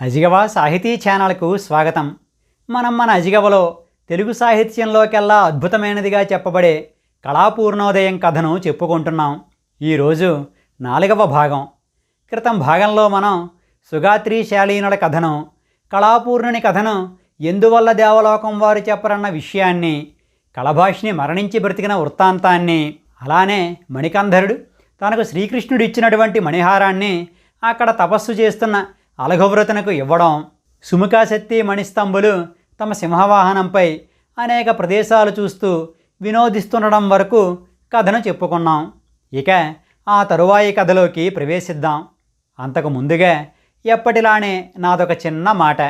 అజిగవ సాహితీ ఛానల్కు స్వాగతం. మనం మన అజిగవలో తెలుగు సాహిత్యంలోకెల్లా అద్భుతమైనదిగా చెప్పబడే కళాపూర్ణోదయం కథను చెప్పుకుంటున్నాం. ఈరోజు నాలుగవ భాగం. క్రితం భాగంలో మనం సుగాత్రి శాలీనుల కథను కళాపూర్ణుని కథను ఎందువల్ల దేవలోకం వారు చెప్పరన్న విషయాన్ని కళభాషిని మరణించి బ్రతికిన వృత్తాంతాన్ని అలానే మణికంధరుడు తనకు శ్రీకృష్ణుడు ఇచ్చినటువంటి మణిహారాన్ని అక్కడ తపస్సు చేస్తున్న అలఘవ్రతనకు ఇవ్వడం సుముఖాశక్తి మణిస్తంభులు తమ సింహవాహనంపై అనేక ప్రదేశాలు చూస్తూ వినోదిస్తుండడం వరకు కథను చెప్పుకున్నాం. ఇక ఆ తరువాయి కథలోకి ప్రవేశిద్దాం. అంతకు ముందుగా ఎప్పటిలానే నాదొక చిన్న మాట.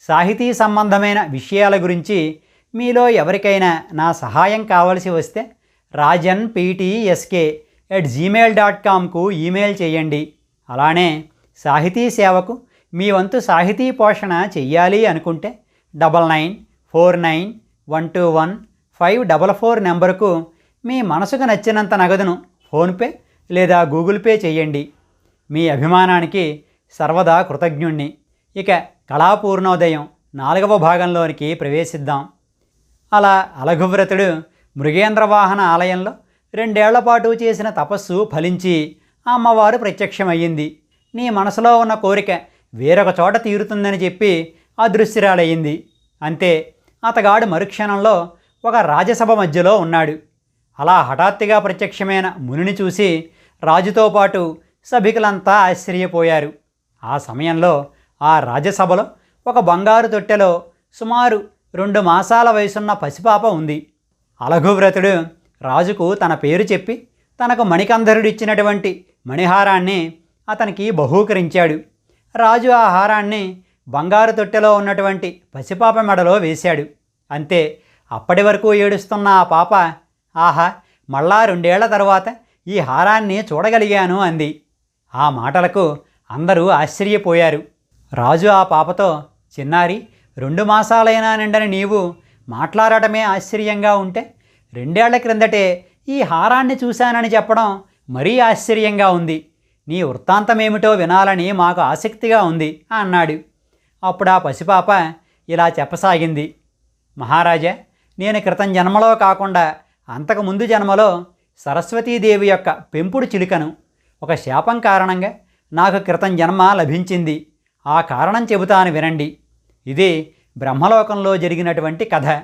సాహితీ సంబంధమైన విషయాల గురించి మీలో ఎవరికైనా నా సహాయం కావలసి వస్తే Rajan PTSK at Gmail dot కామ్కు email చేయండి. అలానే సాహితీ సేవకు మీ వంతు సాహితీ పోషణ చెయ్యాలి అనుకుంటే double nine four nine one two one five double four నెంబరుకు మీ మనసుకు నచ్చినంత నగదును ఫోన్పే లేదా గూగుల్ పే చేయండి మీ అభిమానానికి సర్వదా కృతజ్ఞుణ్ణి. ఇక కళాపూర్ణోదయం నాలుగవ భాగంలోనికి ప్రవేశిద్దాం. అలా అలఘువ్రతుడు మృగేంద్రవాహన ఆలయంలో రెండేళ్ళ పాటు చేసిన తపస్సు ఫలించి అమ్మవారు ప్రత్యక్షమయ్యింది. నీ మనసులో ఉన్న కోరిక వేరొక చోట తీరుతుందని చెప్పి అదృశ్యరాలయ్యింది. అంతే అతగాడు మరుక్షణంలో ఒక రాజసభ మధ్యలో ఉన్నాడు. అలా హఠాత్తుగా ప్రత్యక్షమైన మునిని చూసి రాజుతో పాటు సభికులంతా ఆశ్చర్యపోయారు. ఆ సమయంలో ఆ రాజసభలో ఒక బంగారు తొట్టెలో సుమారు రెండు మాసాల వయసున్న పసిపాప ఉంది. అలఘువ్రతుడు రాజుకు తన పేరు చెప్పి తనకు మణికంధరుడిచ్చినటువంటి మణిహారాన్ని అతనికి బహూకరించాడు. రాజు ఆ హారాన్ని బంగారు తొట్టెలో ఉన్నటువంటి పసిపాప మెడలో వేశాడు. అంతే అప్పటి వరకు ఏడుస్తున్న ఆ పాప ఆహా మళ్ళా రెండేళ్ళ తర్వాత ఈ హారాన్ని చూడగలిగాను అంది. ఆ మాటలకు అందరూ ఆశ్చర్యపోయారు. రాజు ఆ పాపతో చిన్నారి రెండు మాసాలైనా నిండని నీవు మాట్లాడటమే ఆశ్చర్యంగా ఉంటే రెండేళ్ళ క్రిందటే ఈ హారాన్ని చూశానని చెప్పడం మరీ ఆశ్చర్యంగా ఉంది. నీ వృత్తాంతమేమిటో వినాలని మాకు ఆసక్తిగా ఉంది అన్నాడు. అప్పుడు ఆ పసిపాప ఇలా చెప్పసాగింది. మహారాజా నేను క్రితం జన్మలో కాకుండా అంతకు ముందు జన్మలో సరస్వతీదేవి యొక్క పెంపుడు చిలుకను ఒక శాపం కారణంగా నాకు క్రితం జన్మ లభించింది. ఆ కారణం చెబుతాను వినండి. ఇది బ్రహ్మలోకంలో జరిగినటువంటి కథ.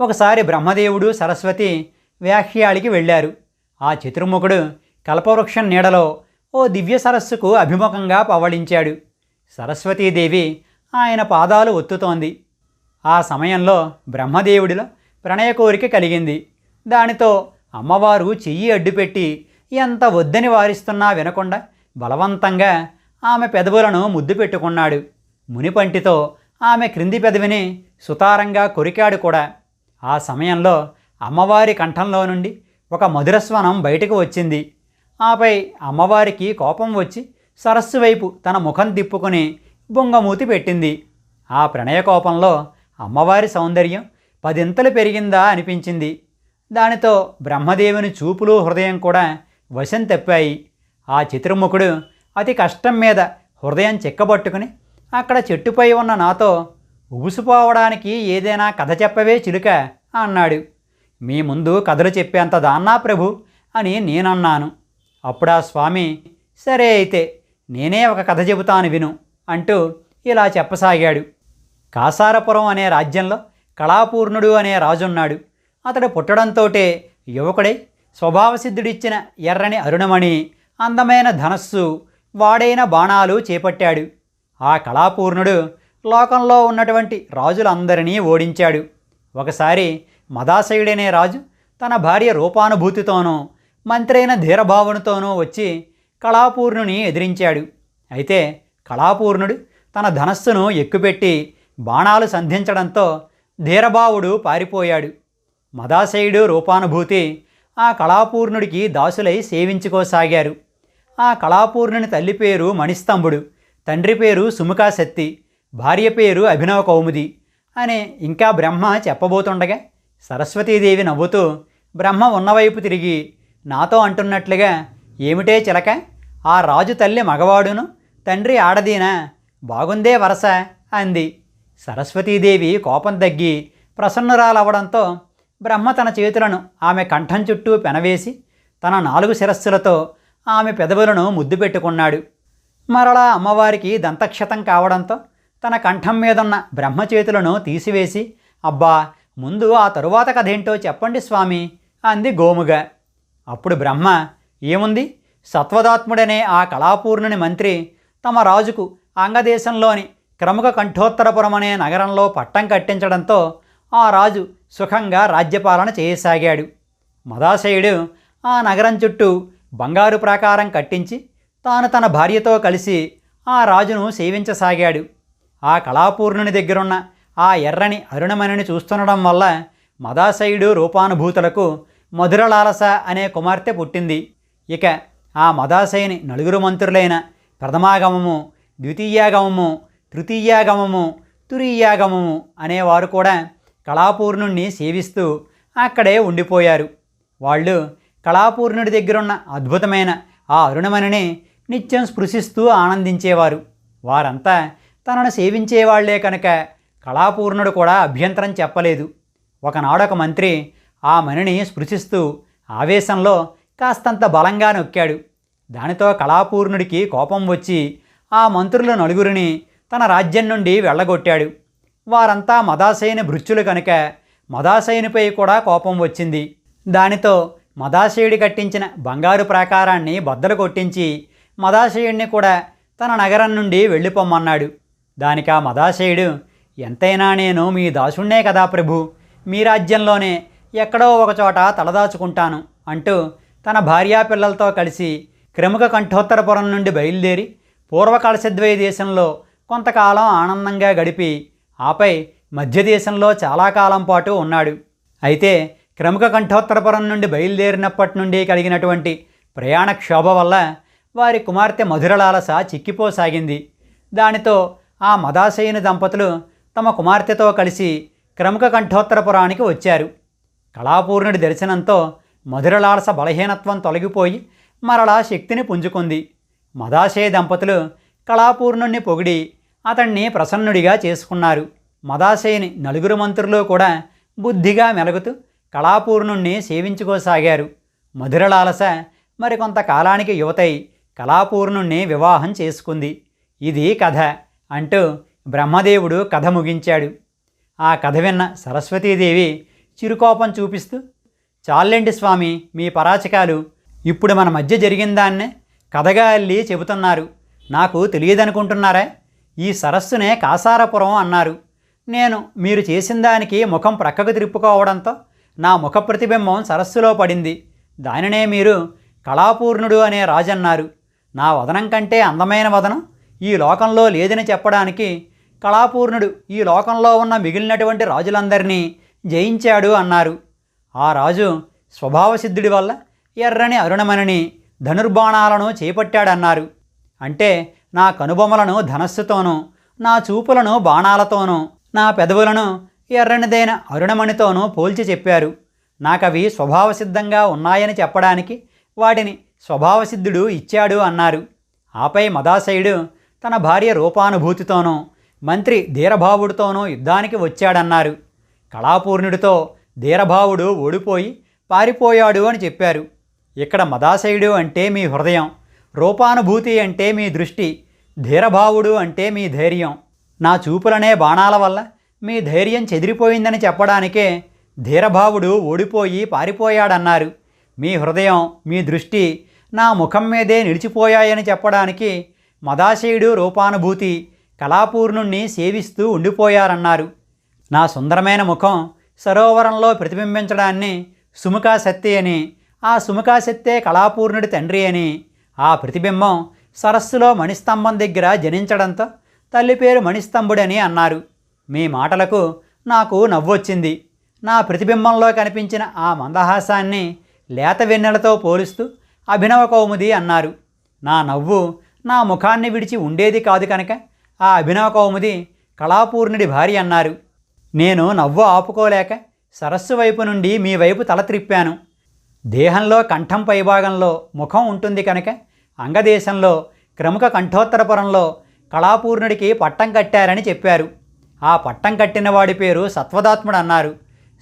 ఒకసారి బ్రహ్మదేవుడు సరస్వతి వ్యాఖ్యాళికి వెళ్ళారు. ఆ చతుర్ముఖుడు కల్పవృక్షం నీడలో ఓ దివ్య సరస్సుకు అభిముఖంగా పవళించాడు. సరస్వతీదేవి ఆయన పాదాలు ఒత్తుతోంది. ఆ సమయంలో బ్రహ్మదేవుడిలో ప్రణయ కోరిక కలిగింది. దానితో అమ్మవారు చెయ్యి అడ్డుపెట్టి ఎంత వద్దని వారిస్తున్నా వినకుండా బలవంతంగా ఆమె పెదవులను ముద్దు పెట్టుకున్నాడు. మునిపంటితో ఆమె క్రింది పెదవిని సుతారంగా కొరికాడు కూడా. ఆ సమయంలో అమ్మవారి కంఠంలో నుండి ఒక మధురస్వనం బయటకు వచ్చింది. ఆపై అమ్మవారికి కోపం వచ్చి సరస్సు వైపు తన ముఖం తిప్పుకొని బొంగమూతి పెట్టింది. ఆ ప్రణయ కోపంలో అమ్మవారి సౌందర్యం పదింతలు పెరిగిందా అనిపించింది. దానితో బ్రహ్మదేవుని చూపులు హృదయం కూడా వశం తెప్పాయి. ఆ చతుర్ముఖుడు అతి కష్టం మీద హృదయం చిక్కబట్టుకుని అక్కడ చెట్టుపై ఉన్న నాతో ఉబుసుపోవడానికి ఏదైనా కథ చెప్పవే చిలుక అన్నాడు. మీ ముందు కథలు చెప్పేంత దాన్నా ప్రభు అని నేనన్నాను. అప్పుడా స్వామి సరే అయితే నేనే ఒక కథ చెబుతాను విను అంటూ ఇలా చెప్పసాగాడు. కాసారపురం అనే రాజ్యంలో కళాపూర్ణుడు అనే రాజున్నాడు. అతడు పుట్టడంతోటే యువకుడై స్వభావసిద్ధుడిచ్చిన ఎర్రని అరుణమణి అందమైన ధనస్సు వాడైన బాణాలు చేపట్టాడు. ఆ కళాపూర్ణుడు లోకంలో ఉన్నటువంటి రాజులందరినీ ఓడించాడు. ఒకసారి మదాశయుడనే రాజు తన భార్య రూపానుభూతితోనూ మంత్రైన ధీరభావనతోనూ వచ్చి కళాపూర్ణుని ఎదిరించాడు. అయితే కళాపూర్ణుడు తన ధనస్సును ఎక్కుపెట్టి బాణాలు సంధించడంతో ధీరభావుడు పారిపోయాడు. మదాశయుడు రూపానుభూతి ఆ కళాపూర్ణుడికి దాసులై సేవించుకోసాగారు. ఆ కళాపూర్ణుని తల్లి పేరు మణిస్తంభుడు తండ్రి పేరు సుముఖాశక్తి భార్య పేరు అభినవ కౌముది అని ఇంకా బ్రహ్మ చెప్పబోతుండగా సరస్వతీదేవి నవ్వుతూ బ్రహ్మ ఉన్నవైపు తిరిగి నాతో అంటున్నట్లుగా ఏమిటే చిలక? ఆ రాజు తల్లి మగవాడును? తండ్రి ఆడదీనా? బాగుందే వరస అంది. సరస్వతీదేవి కోపం తగ్గి ప్రసన్నురాలవడంతో బ్రహ్మ తన చేతులను ఆమె కంఠం చుట్టూ పెనవేసి తన నాలుగు శిరస్సులతో ఆమె పెదవులను ముద్దు పెట్టుకున్నాడు. మరలా అమ్మవారికి దంతక్షతం కావడంతో తన కంఠం మీదున్న బ్రహ్మ చేతులను తీసివేసి అబ్బా ముందు ఆ తరువాత కథేంటో చెప్పండి స్వామి అంది గోముగా. అప్పుడు బ్రహ్మ ఏముంది? సత్వదాత్ముడనే ఆ కళాపూర్ణుని మంత్రి తమ రాజుకు అంగదేశంలోని క్రముక కంఠోత్తరపురం అనే నగరంలో పట్టం కట్టించడంతో ఆ రాజు సుఖంగా రాజ్యపాలన చేయసాగాడు. మదాశయుడు ఆ నగరం చుట్టూ బంగారు ప్రాకారం కట్టించి తాను తన భార్యతో కలిసి ఆ రాజును సేవించసాగాడు. ఆ కళాపూర్ణుని దగ్గరున్న ఆ ఎర్రని అరుణమణిని చూస్తుండడం వల్ల మదాశయుడు రూపానుభూతులకు మధురలాలస అనే కుమార్తె పుట్టింది. ఇక ఆ మదాశయని నలుగురు మంత్రులైన ప్రథమాగమము ద్వితీయాగమము తృతీయాగమము తురీయాగమము అనేవారు కూడా కళాపూర్ణుణ్ణి సేవిస్తూ అక్కడే ఉండిపోయారు. వాళ్ళు కళాపూర్ణుడి దగ్గరున్న అద్భుతమైన ఆ అరుణమణిని నిత్యం స్పృశిస్తూ ఆనందించేవారు. వారంతా తనను సేవించేవాళ్ళే కనుక కళాపూర్ణుడు కూడా అభ్యంతరం చెప్పలేదు. ఒకనాడొక మంత్రి ఆ మణిని స్పృశిస్తూ ఆవేశంలో కాస్తంత బలంగా నొక్కాడు. దానితో కళాపూర్ణుడికి కోపం వచ్చి ఆ మంత్రుల నలుగురిని తన రాజ్యం నుండి వెళ్ళగొట్టాడు. వారంతా మదాశయుని భృత్యులు కనుక మదాశయునిపై కూడా కోపం వచ్చింది. దానితో మదాశయుడి కట్టించిన బంగారు ప్రాకారాన్ని బద్దలు కొట్టించి మదాశయుడిని కూడా తన నగరం నుండి వెళ్ళిపోమ్మన్నాడు. దానికి ఆ మదాశయుడు ఎంతైనా నేను మీ దాసుణ్ణే కదా ప్రభు! మీ రాజ్యంలోనే ఎక్కడో ఒకచోట తలదాచుకుంటాను అంటూ తన భార్యా పిల్లలతో కలిసి క్రముక కంఠోత్తరపురం నుండి బయలుదేరి పూర్వకాలశద్వయ దేశంలో కొంతకాలం ఆనందంగా గడిపి ఆపై మధ్య దేశంలో చాలా కాలం పాటు ఉన్నాడు. అయితే క్రముక కంఠోత్తరపురం నుండి బయలుదేరినప్పటి నుండి కలిగినటువంటి ప్రయాణ క్షోభ వల్ల వారి కుమార్తె మధురలాలస చిక్కిపోసాగింది. దానితో ఆ మదాశయుని దంపతులు తమ కుమార్తెతో కలిసి క్రముక కంఠోత్తరపురానికి వచ్చారు. కళాపూర్ణుడి దర్శనంతో మధురలాలస బలహీనత్వం తొలగిపోయి మరలా శక్తిని పుంజుకుంది. మదాశయ దంపతులు కళాపూర్ణుణ్ణి పొగిడి అతన్ని ప్రసన్నుడిగా చేసుకున్నారు. మదాశయని నలుగురు మంత్రులు కూడా బుద్ధిగా మెలుగుతూ కళాపూర్ణుణ్ణి సేవించుకోసాగారు. మధురలాలస మరికొంతకాలానికి యువతై కళాపూర్ణుణ్ణి వివాహం చేసుకుంది. ఇది కథ అంటూ బ్రహ్మదేవుడు కథ ముగించాడు. ఆ కథ విన్న సరస్వతీదేవి చిరుకోపం చూపిస్తూ చాలండి స్వామి మీ పరాచకాలు ఇప్పుడు మన మధ్య జరిగిన దాన్నే కథగా అల్లి చెబుతున్నారు. నాకు తెలియదనుకుంటున్నారా? ఈ సరస్సునే కాసారపురం అన్నారు. నేను మీరు చేసిన దానికి ముఖం ప్రక్కకు తిప్పుకోవడంతో నా ముఖ ప్రతిబింబం సరస్సులో పడింది. దానినే మీరు కళాపూర్ణుడు అనే రాజన్నారు. నా వదనం కంటే అందమైన వదనం ఈ లోకంలో లేదని చెప్పడానికి కళాపూర్ణుడు ఈ లోకంలో ఉన్న మిగిలినటువంటి రాజులందరినీ జయించాడు అన్నారు. ఆ రాజు స్వభావసిద్ధుడి వల్ల ఎర్రని అరుణమణిని ధనుర్బాణాలను చేపట్టాడన్నారు. అంటే నా కనుబొమ్మలను ధనస్సుతోనూ నా చూపులను బాణాలతోనూ నా పెదవులను ఎర్రనిదైన అరుణమణితోనూ పోల్చి చెప్పారు. నాకవి స్వభావసిద్ధంగా ఉన్నాయని చెప్పడానికి వాటిని స్వభావసిద్ధుడు ఇచ్చాడు అన్నారు. ఆపై మదాశయుడు తన భార్య రూపానుభూతితోనూ మంత్రి ధీరభావుడితోనూ యుద్ధానికి వచ్చాడన్నారు. కళాపూర్ణుడితో ధీరభావుడు ఓడిపోయి పారిపోయాడు అని చెప్పారు. ఇక్కడ మదాశయుడు అంటే మీ హృదయం రూపానుభూతి అంటే మీ దృష్టి ధీరభావుడు అంటే మీ ధైర్యం. నా చూపులనే బాణాల వల్ల మీ ధైర్యం చెదిరిపోయిందని చెప్పడానికే ధీరభావుడు ఓడిపోయి పారిపోయాడన్నారు. మీ హృదయం మీ దృష్టి నా ముఖం మీదే నిలిచిపోయాయని చెప్పడానికి మదాశయుడు రూపానుభూతి కళాపూర్ణుణ్ణి సేవిస్తూ ఉండిపోయారన్నారు. నా సుందరమైన ముఖం సరోవరంలో ప్రతిబింబించడాన్ని సుముఖాశక్తి అని ఆ సుముఖాశక్తే కళాపూర్ణుడి తండ్రి అని ఆ ప్రతిబింబం సరస్సులో మణిస్తంభం దగ్గర జనించడంతో తల్లి పేరు మణిస్తంభుడని అన్నారు. మీ మాటలకు నాకు నవ్వొచ్చింది. నా ప్రతిబింబంలో కనిపించిన ఆ మందహాసాన్ని లేత వెన్నెలతో పోలుస్తూ అభినవ కౌముది అన్నారు. నా నవ్వు నా ముఖాన్ని విడిచి ఉండేది కాదు కనుక ఆ అభినవ కౌముది కళాపూర్ణుడి భార్య అన్నారు. నేను నవ్వు ఆపుకోలేక సరస్సు వైపు నుండి మీ వైపు తల త్రిప్పాను. దేహంలో కంఠం పైభాగంలో ముఖం ఉంటుంది కనుక అంగదేశంలో క్రముక కంఠోత్తరపురంలో కళాపూర్ణుడికి పట్టం కట్టారని చెప్పారు. ఆ పట్టం కట్టిన వాడి పేరు సత్వదాత్ముడు అన్నారు.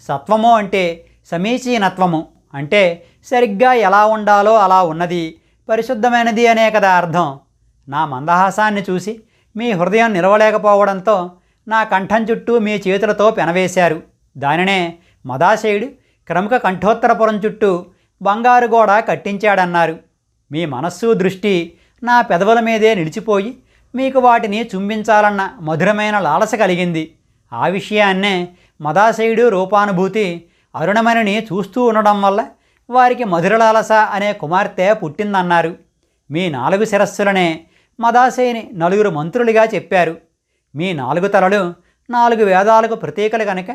సత్వము అంటే సమీచీనత్వము. అంటే సరిగ్గా ఎలా ఉండాలో అలా ఉన్నది పరిశుద్ధమైనది అనే కదా అర్థం. నా మందహాసాన్ని చూసి మీ హృదయం నిలవలేకపోవడంతో నా కంఠం చుట్టూ మీ చేతులతో పెనవేశారు. దానినే మదాశయుడు క్రముక కంఠోత్తరపురం చుట్టూ బంగారు గోడ కట్టించాడన్నారు. మీ మనస్సు దృష్టి నా పెదవుల మీదే నిలిచిపోయి మీకు వాటిని చుంబించాలన్న మధురమైన లాలస కలిగింది. ఆ విషయాన్నే మదాశయుడు రూపానుభూతి అరుణమణిని చూస్తూ ఉండడం వల్ల వారికి మధురలాలస అనే కుమార్తె పుట్టిందన్నారు. మీ నాలుగు శిరస్సులనే మదాశయుని నలుగురు మంత్రులుగా చెప్పారు. మీ నాలుగు తలలు నాలుగు వేదాలకు ప్రతీకలు కనుక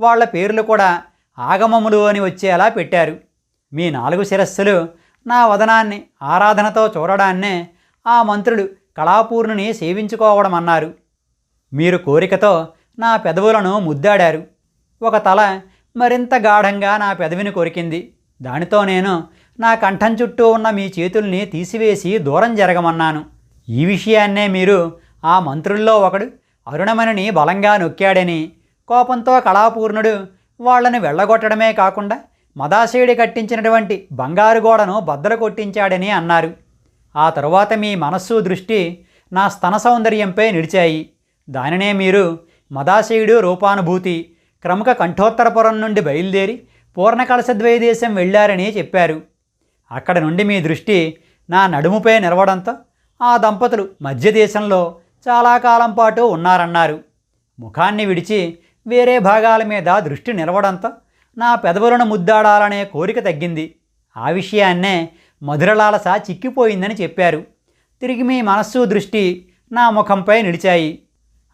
వాళ్ళ పేర్లు కూడా ఆగమములు అని వచ్చేలా పెట్టారు. మీ నాలుగు శిరస్సులు నా వదనాన్ని ఆరాధనతో చూడడాన్నే ఆ మంత్రులు కళాపూర్ణుని సేవించుకోవడం అన్నారు. మీరు కోరికతో నా పెదవులను ముద్దాడారు. ఒక తల మరింత గాఢంగా నా పెదవిని కొరికింది. దానితో నేను నా కంఠం చుట్టూ ఉన్న మీ చేతుల్ని తీసివేసి దూరం జరగమన్నాను. ఈ విషయాన్నే మీరు ఆ మంత్రుల్లో ఒకడు అరుణమణిని బలంగా నొక్కాడని. కోపంతో కళాపూర్ణుడు వాళ్ళని వెళ్ళగొట్టడమే కాకుండా మదాశయుడి కట్టించినటువంటి బంగారు గోడను బద్దలు కొట్టించాడని అన్నారు. ఆ తరువాత మీ మనస్సు దృష్టి నా స్తన సౌందర్యంపై నిలిచాయి. దానినే మీరు మదాశయుడు రూపానుభూతి క్రమక కంఠోత్తరపురం నుండి బయలుదేరి పూర్ణకలశద్వయ దేశం వెళ్ళారని చెప్పారు. అక్కడ నుండి మీ దృష్టి నా నడుముపై నిలవడంతో ఆ దంపతులు మధ్య దేశంలో చాలా కాలం పాటు ఉన్నారన్నారు. ముఖాన్ని విడిచి వేరే భాగాల మీద దృష్టి నిలవడంతో నా పెదవులను ముద్దాడాలనే కోరిక తగ్గింది. ఆ విషయాన్నే మధురలాలస చిక్కిపోయిందని చెప్పారు. తిరిగి మీ మనస్సు దృష్టి నా ముఖంపై నిలిచాయి.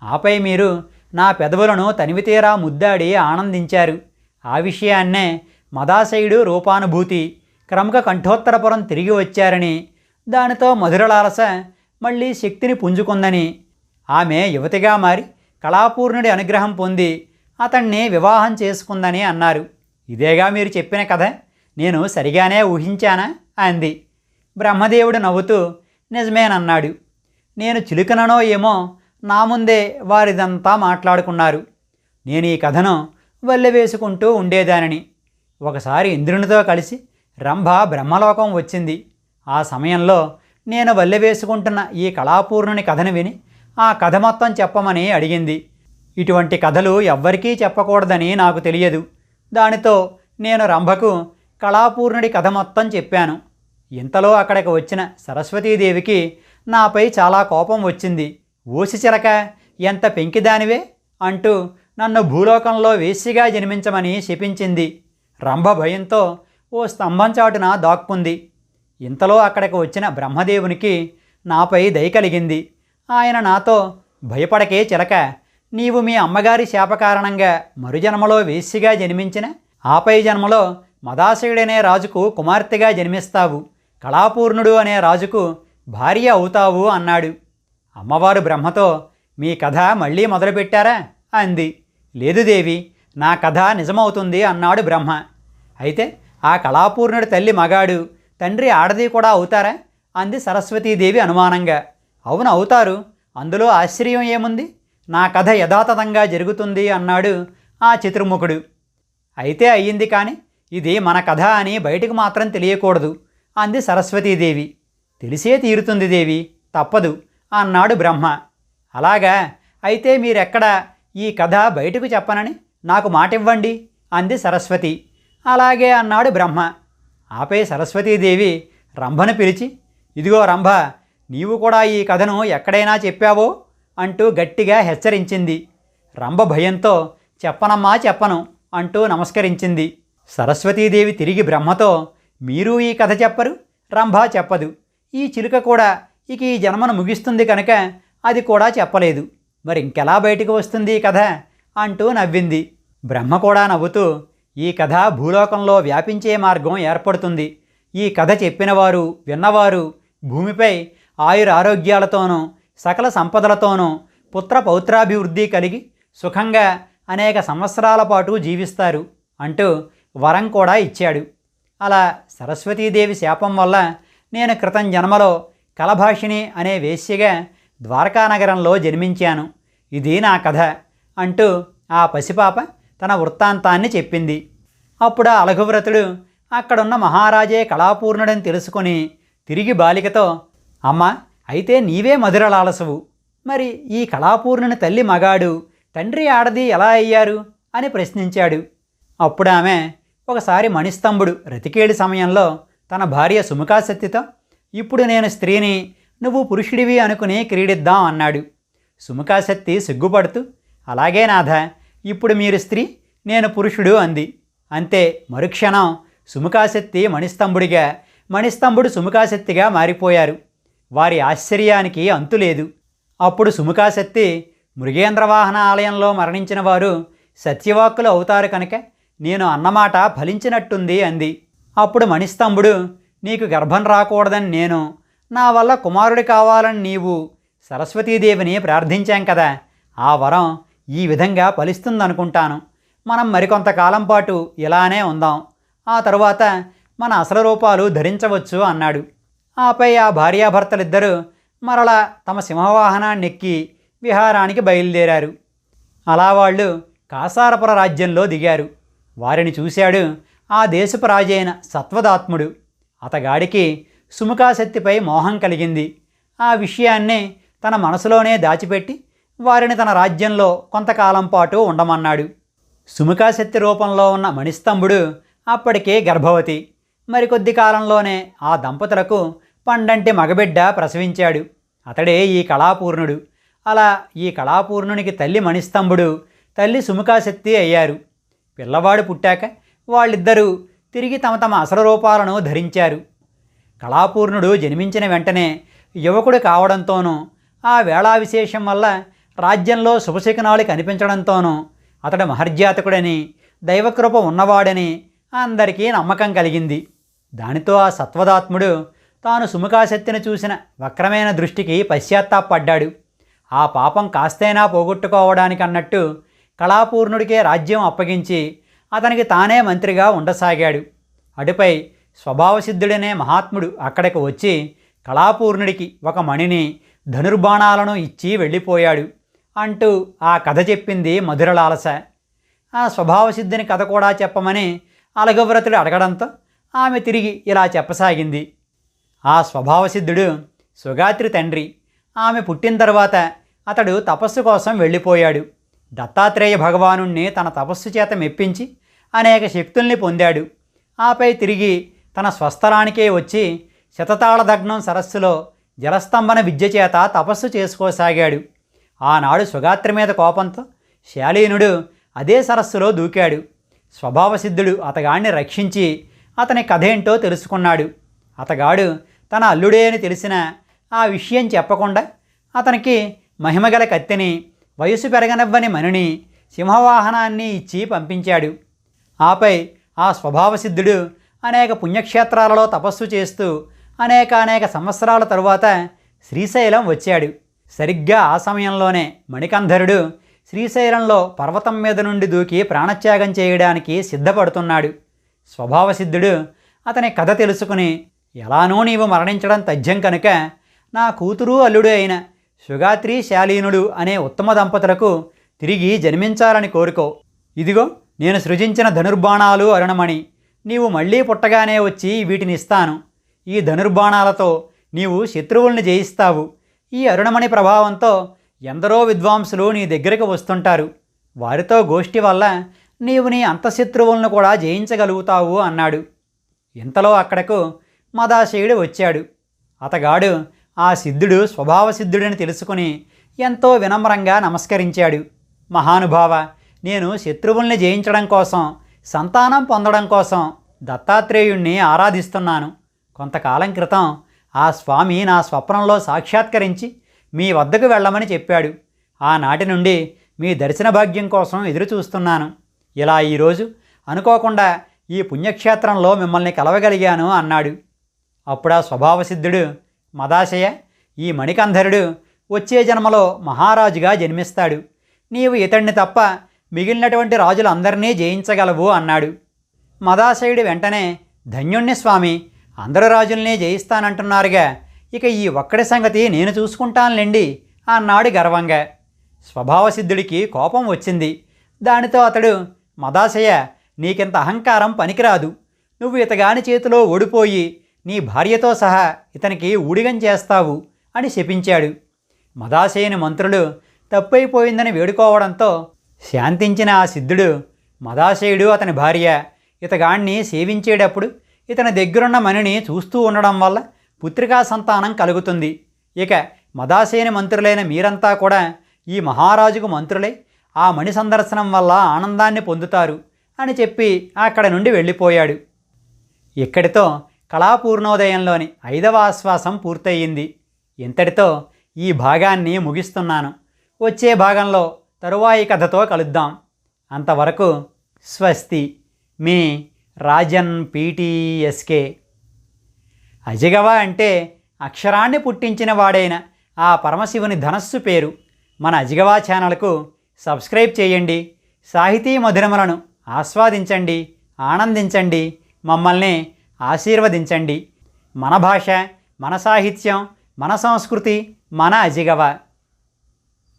ఆపై మీరు నా పెదవులను తనివితీరా ముద్దాడి ఆనందించారు. ఆ విషయాన్నే మదాశయుడు రూపానుభూతి క్రమక కంఠోత్తరపురం తిరిగి వచ్చారని దానితో మధురలాలస మళ్ళీ శక్తిని పుంజుకుందని. ఆమె యువతిగా మారి కళాపూర్ణుడి అనుగ్రహం పొంది అతన్ని వివాహం చేసుకుందని అన్నారు. ఇదేగా మీరు చెప్పిన కథ? నేను సరిగానే ఊహించానా? అంది. బ్రహ్మదేవుడు నవ్వుతూ నిజమేనన్నాడు. నేను చిలుకననో ఏమో నా ముందే వారిదంతా మాట్లాడుకున్నారు. నేను ఈ కథను వల్లెవేసుకుంటూ ఉండేదానిని. ఒకసారి ఇంద్రునితో కలిసి రంభ బ్రహ్మలోకం వచ్చింది. ఆ సమయంలో నేను వల్లెవేసుకుంటున్న ఈ కళాపూర్ణుని కథను విని ఆ కథ మొత్తం చెప్పమని అడిగింది. ఇటువంటి కథలు ఎవ్వరికీ చెప్పకూడదని నాకు తెలియదు. దానితో నేను రంభకు కళాపూర్ణుడి కథ మొత్తం చెప్పాను. ఇంతలో అక్కడికి వచ్చిన సరస్వతీదేవికి నాపై చాలా కోపం వచ్చింది. ఓసి చిలక ఎంత పెంకిదానివే అంటూ నన్ను భూలోకంలో వేసిగా జన్మించమని శపించింది. రంభ భయంతో ఓ స్తంభం చాటున దాక్కుంది. ఇంతలో అక్కడికి వచ్చిన బ్రహ్మదేవునికి నాపై దయ కలిగింది. ఆయన నాతో భయపడకే చిలక నీవు మీ అమ్మగారి శాప కారణంగా మరుజన్మలో వేశ్యగా జన్మించిన ఆపై జన్మలో మదాశయుడనే రాజుకు కుమార్తెగా జన్మిస్తావు కళాపూర్ణుడు అనే రాజుకు భార్య అవుతావు అన్నాడు. అమ్మవారు బ్రహ్మతో మీ కథ మళ్ళీ మొదలుపెట్టారా? అంది. లేదు దేవి నా కథ నిజమవుతుంది అన్నాడు బ్రహ్మ. అయితే ఆ కళాపూర్ణుడి తల్లి మగాడు తండ్రి ఆడది కూడా అవుతారా? అంది సరస్వతీదేవి అనుమానంగా. అవును అవుతారు. అందులో ఆశ్చర్యం ఏముంది? నా కథ యథాతథంగా జరుగుతుంది అన్నాడు ఆ చతుర్ముఖుడు. అయితే అయ్యింది కానీ ఇది మన కథ అని బయటకు మాత్రం తెలియకూడదు అంది సరస్వతీదేవి తెలిసే తీరుతుంది దేవి తప్పదు అన్నాడు బ్రహ్మ. అలాగా? అయితే మీరెక్కడ ఈ కథ బయటకు చెప్పనని నాకు మాట ఇవ్వండి అంది సరస్వతి. అలాగే అన్నాడు బ్రహ్మ. ఆపై సరస్వతీదేవి రంభను పిలిచి ఇదిగో రంభ నీవు కూడా ఈ కథను ఎక్కడైనా చెప్పావో? అంటూ గట్టిగా హెచ్చరించింది. రంభ భయంతో చెప్పనమ్మా చెప్పను అంటూ నమస్కరించింది. సరస్వతీదేవి తిరిగి బ్రహ్మతో మీరు ఈ కథ చెప్పరు రంభ చెప్పదు. ఈ చిలుక కూడా ఇక ఈ జన్మను ముగిస్తుంది కనుక అది కూడా చెప్పలేదు. మరి ఇంకెలా బయటకు వస్తుంది ఈ కథ? అంటూ నవ్వింది. బ్రహ్మ కూడా నవ్వుతూ ఈ కథ భూలోకంలో వ్యాపించే మార్గం ఏర్పడుతుంది. ఈ కథ చెప్పినవారు విన్నవారు భూమిపై ఆయుర ఆరోగ్యాలతోనూ సకల సంపదలతోనూ పుత్ర పౌత్రాభివృద్ధి కలిగి సుఖంగా అనేక సంవత్సరాల పాటు జీవిస్తారు అంటూ వరం కూడా ఇచ్చాడు. అలా సరస్వతీదేవి శాపం వల్ల నేను క్రితం జన్మలో కలభాషిణి అనే వేశ్యగా ద్వారకానగరంలో జన్మించాను. ఇది నా కథ అంటూ ఆ పసిపాప తన వృత్తాంతాన్ని చెప్పింది. అప్పుడు ఆ అలఘువ్రతుడు అక్కడున్న మహారాజే కళాపూర్ణుడని తెలుసుకొని తిరిగి బాలికతో అమ్మ అయితే నీవే మధురలాలసవు. మరి ఈ కళాపూర్ణుని తల్లి మగాడు తండ్రి ఆడది ఎలా అయ్యారు? అని ప్రశ్నించాడు. అప్పుడు ఆమె ఒకసారి మణిస్తంభుడు రతికేడి సమయంలో తన భార్య సుముఖాశక్తితో ఇప్పుడు నేను స్త్రీని నువ్వు పురుషుడివి అనుకుని క్రీడిద్దాం అన్నాడు. సుముఖాశక్తి సిగ్గుపడుతూ అలాగే నాథ ఇప్పుడు మీరు స్త్రీ నేను పురుషుడు అంది. అంతే మరుక్షణం. సుముఖాశక్తి మణిస్తంభుడిగా మణిస్తంభుడు సుముఖాశక్తిగా మారిపోయారు. వారి ఆశ్చర్యానికి అంతులేదు అప్పుడు సుముఖాశక్తి మృగేంద్రవాహన ఆలయంలో మరణించిన వారు సత్యవాక్కులు అవుతారు కనుక నేను అన్నమాట ఫలించినట్టుంది అంది. అప్పుడు మణిస్తంభుడు నీకు గర్భం రాకూడదని నేను నా వల్ల కుమారుడు కావాలని నీవు సరస్వతీదేవిని ప్రార్థించాం కదా ఆ వరం ఈ విధంగా ఫలిస్తుందనుకుంటాను. మనం మరికొంతకాలం పాటు ఇలానే ఉందాం. ఆ తరువాత మన అసలు రూపాలు ధరించవచ్చు అన్నాడు. ఆపై ఆ భార్యాభర్తలిద్దరూ మరలా తమ సింహవాహనాన్ని ఎక్కి విహారానికి బయలుదేరారు. అలా వాళ్ళు కాసారపుర రాజ్యంలో దిగారు. వారిని చూశాడు ఆ దేశపు రాజైన సత్వదాత్ముడు. అతగాడికి సుముఖాశక్తిపై మోహం కలిగింది. ఆ విషయాన్ని తన మనసులోనే దాచిపెట్టి వారిని తన రాజ్యంలో కొంతకాలం పాటు ఉండమన్నాడు. సుముఖాశక్తి రూపంలో ఉన్న మణిస్తంభుడు అప్పటికే గర్భవతి. మరికొద్ది కాలంలోనే ఆ దంపతులకు పండంటి మగబిడ్డ ప్రసవించాడు. అతడే ఈ కళాపూర్ణుడు. అలా ఈ కళాపూర్ణునికి తల్లి మణిస్తంభుడు తల్లి సుముఖాశక్తి అయ్యారు. పిల్లవాడు పుట్టాక వాళ్ళిద్దరూ తిరిగి తమ తమ అసలు రూపాలను ధరించారు. కళాపూర్ణుడు జన్మించిన వెంటనే యువకుడు కావడంతోనూ ఆ వేళా విశేషం వల్ల రాజ్యంలో శుభశకునాలు కనిపించడంతోనూ అతడు మహర్జాతకుడని దైవకృప ఉన్నవాడని అందరికీ నమ్మకం కలిగింది. దానితో ఆ సత్వదాత్ముడు తాను సుముఖాశక్తిని చూసిన వక్రమైన దృష్టికి పశ్చాత్తాపడ్డాడు. ఆ పాపం కాస్తైనా పోగొట్టుకోవడానికి అన్నట్టు కళాపూర్ణుడికే రాజ్యం అప్పగించి అతనికి తానే మంత్రిగా ఉండసాగాడు. అటుపై స్వభావసిద్ధుడనే మహాత్ముడు అక్కడికి వచ్చి కళాపూర్ణుడికి ఒక మణిని ధనుర్బాణాలను ఇచ్చి వెళ్ళిపోయాడు. అంటూ ఆ కథ చెప్పింది మధురలాలస ఆ స్వభావసిద్ధిని కథ కూడా చెప్పమని అలగవ్రతుడు అడగడంతో ఆమె తిరిగి ఇలా చెప్పసాగింది. ఆ స్వభావసిద్ధుడు సుగాత్రి తండ్రి. ఆమె పుట్టిన తర్వాత అతడు తపస్సు కోసం వెళ్ళిపోయాడు. దత్తాత్రేయ భగవానుణ్ణి తన తపస్సు చేత మెప్పించి అనేక శక్తుల్ని పొందాడు. ఆపై తిరిగి తన స్వస్థలానికే వచ్చి శతతాళదగ్నం సరస్సులో జలస్తంభన విద్య చేత తపస్సు చేసుకోసాగాడు. ఆనాడు సుగాత్రి మీద కోపంతో శాలీనుడు అదే సరస్సులో దూకాడు. స్వభావసిద్ధుడు అతగాడిని రక్షించి అతని కథేంటో తెలుసుకున్నాడు. అతగాడు తన అల్లుడే అని తెలిసిన ఆ విషయం చెప్పకుండా అతనికి మహిమగల కత్తిని వయసు పెరగనివ్వని మణిని సింహవాహనాన్ని ఇచ్చి పంపించాడు. ఆపై ఆ స్వభావసిద్ధుడు అనేక పుణ్యక్షేత్రాలలో తపస్సు చేస్తూ అనేక అనేక సంవత్సరాల తరువాత శ్రీశైలం వచ్చాడు. సరిగ్గా ఆ సమయంలోనే మణికంధరుడు శ్రీశైలంలో పర్వతం మీద నుండి దూకి ప్రాణత్యాగం చేయడానికి సిద్ధపడుతున్నాడు. స్వభావసిద్ధుడు అతని కథ తెలుసుకుని ఎలానో నీవు మరణించడం తథ్యం కనుక నా కూతురు అల్లుడు అయిన సుగాత్రి శాలీనుడు అనే ఉత్తమ దంపతులకు తిరిగి జన్మించాలని కోరుకో. ఇదిగో నేను సృజించిన ధనుర్బాణాలు అరుణమణి. నీవు మళ్ళీ పుట్టగానే వచ్చి వీటిని ఇస్తాను. ఈ ధనుర్బాణాలతో నీవు శత్రువుల్ని జయిస్తావు. ఈ అరుణమణి ప్రభావంతో ఎందరో విద్వాంసులు నీ దగ్గరికి వస్తుంటారు. వారితో గోష్ఠి వల్ల నీవు నీ అంతశత్రువులను కూడా జయించగలుగుతావు అన్నాడు. ఇంతలో అక్కడకు మదాశయుడు వచ్చాడు. అతగాడు ఆ సిద్ధుడు స్వభావసిద్ధుడని తెలుసుకుని ఎంతో వినమ్రంగా నమస్కరించాడు. మహానుభావ నేను శత్రువుల్ని జయించడం కోసం సంతానం పొందడం కోసం దత్తాత్రేయుణ్ణి ఆరాధిస్తున్నాను. కొంతకాలం క్రితం ఆ స్వామి నా స్వప్నంలో సాక్షాత్కరించి మీ వద్దకు వెళ్ళమని చెప్పాడు. ఆనాటి నుండి మీ దర్శన భాగ్యం కోసం ఎదురు చూస్తున్నాను. ఇలా ఈరోజు అనుకోకుండా ఈ పుణ్యక్షేత్రంలో మిమ్మల్ని కలవగలిగాను అన్నాడు. అప్పుడా స్వభావసిద్ధుడు మదాశయ ఈ మణికంధరుడు వచ్చే జన్మలో మహారాజుగా జన్మిస్తాడు. నీవు ఇతడిని తప్ప మిగిలినటువంటి రాజులందరినీ జయించగలవు అన్నాడు. మదాశయుడు వెంటనే ధన్యుణ్ణి స్వామి అందరు రాజుల్నే జయిస్తానంటున్నారుగా. ఇక ఈ ఒక్కడి సంగతి నేను చూసుకుంటానులేండి అన్నాడు గర్వంగా. స్వభావసిద్ధుడికి కోపం వచ్చింది. దానితో అతడు మదాశయ నీకింత అహంకారం పనికిరాదు. నువ్వు ఇతగాని చేతిలో ఓడిపోయి నీ భార్యతో సహా ఇతనికి ఊడిగం చేస్తావు అని శపించాడు. మదాశయని మంత్రులు తప్పైపోయిందని వేడుకోవడంతో శాంతించిన ఆ సిద్ధుడు మదాశయుడు అతని భార్య ఇతగాణ్ణి సేవించేటప్పుడు ఇతని దగ్గరున్న మణిని చూస్తూ ఉండడం వల్ల పుత్రికా సంతానం కలుగుతుంది. ఇక మదాసేని మంత్రులైన మీరంతా కూడా ఈ మహారాజుకు మంత్రులై ఆ మణి సందర్శనం వల్ల ఆనందాన్ని పొందుతారు అని చెప్పి అక్కడ నుండి వెళ్ళిపోయాడు. ఇక్కడితో కళాపూర్ణోదయంలోని ఐదవ ఆశ్వాసం పూర్తయింది. ఇంతటితో ఈ భాగాన్ని ముగిస్తున్నాను. వచ్చే భాగంలో తరువాయి కథతో కలుద్దాం. అంతవరకు స్వస్తి. మీ రాజన్ పీటీఎస్కే. అజిగవ అంటే అక్షరాన్ని పుట్టించిన వాడైన ఆ పరమశివుని ధనస్సు పేరు. మన అజిగవా ఛానల్కు సబ్స్క్రైబ్ చేయండి. సాహితీ మధురములను ఆస్వాదించండి ఆనందించండి మమ్మల్ని ఆశీర్వదించండి. మన భాష మన సాహిత్యం మన సంస్కృతి మన అజిగవ.